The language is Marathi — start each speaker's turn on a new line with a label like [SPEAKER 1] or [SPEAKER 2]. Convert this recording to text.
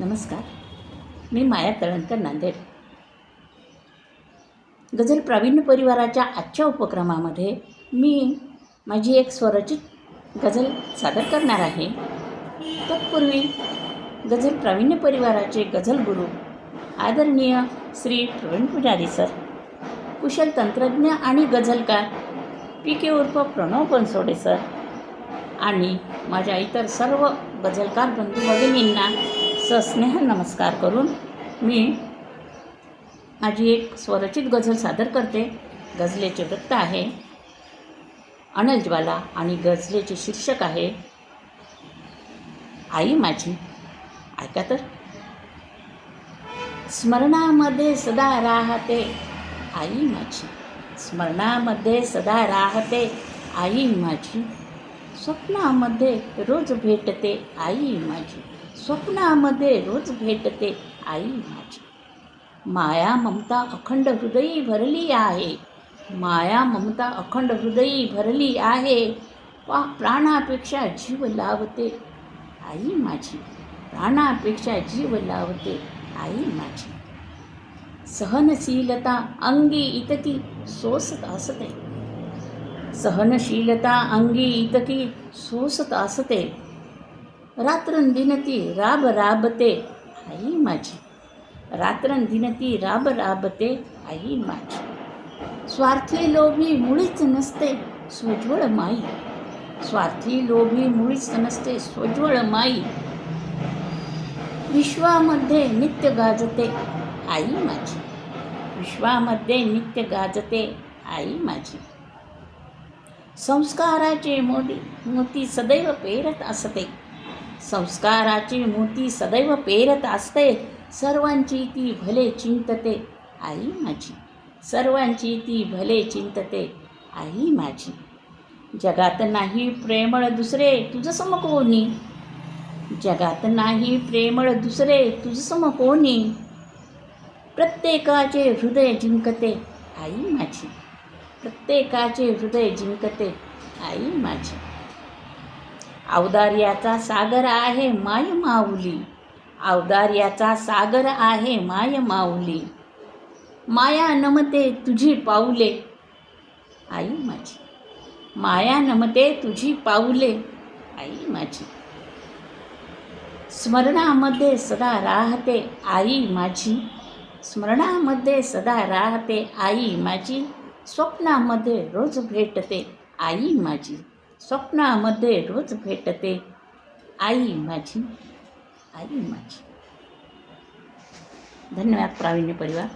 [SPEAKER 1] नमस्कार. मी माया तळणकर नांदेड. गझल प्रावीण्य परिवाराच्या आजच्या उपक्रमामध्ये मी माझी एक स्वरचित गझल सादर करणार आहे. तत्पूर्वी गझल प्रावीण्य परिवाराचे गझल गुरु आदरणीय श्री प्रवीण पुजारी सर कुशल तंत्रज्ञ आणि गझलकार पी के उर्फ प्रणव बनसोडे सर आणि माझ्या इतर सर्व गझलकार बंधू भगिनींना सस्नेह नमस्कार करून मी माझी एक स्वरचित गझल सादर करते. गझलेचे वृत्त आहे. अनलज्वाला आणि गझलेचे शीर्षक आहे आई माझी. ऐका तर. स्मरणामध्ये सदा राहते आई माझी. स्मरणामध्ये सदा राहते आई माझी. स्वप्नामध्ये रोज भेटते आई माझी. स्वप्नामध्ये रोज भेटते आई माझी. माया ममता अखंड हृदयी भरली आहे. माया ममता अखंड हृदयी भरली आहे. वा प्राणापेक्षा जीव लावते आई माझी. प्राणापेक्षा जीव लावते आई माझी. सहनशीलता अंगी इतकी सोसत असते. सहनशीलता अंगी इतकी सोसत असते. रात्रंदिनती राब राबते आई माझी. रात्रंदिनती राब राबते आई माझी. स्वार्थी लोभी मुळीच नसते स्वज्वळ माई. स्वार्थी लोभी मुळीच नसते स्वज्वळ माई. विश्वामध्ये नित्य गाजते आई माझी. विश्वामध्ये नित्य गाजते आई माझी. संस्काराचे मोदी मोती सदैव पेरत असते. संस्काराची मोती सदैव पेरत असते. सर्वांची ती भले चिंतते आई माझी. सर्वांची ती भले चिंतते आई माझी. जगात नाही प्रेमळ दुसरे तुझं सम कोणी? जगात नाही प्रेमळ दुसरे तुझं सम कोणी? प्रत्येकाचे हृदय जिंकते आई माझी. प्रत्येकाचे हृदय जिंकते आई माझी. औदार्याचा सागर आहे माय माऊली. औदार्याचा सागर आहे माय माऊली. माया नमते तुझी पाऊले. आई माझी. माया नमते तुझी पाऊले. आई माझी. स्मरणामध्ये सदा राहते आई माझी. स्मरणामध्ये सदा राहते आई माझी. स्वप्नामध्ये रोज भेटते आई माझी. स्वप्नामध्ये रोज भेटते. आई माझी आई माझी. धन्यवाद प्रावीण्य परिवार.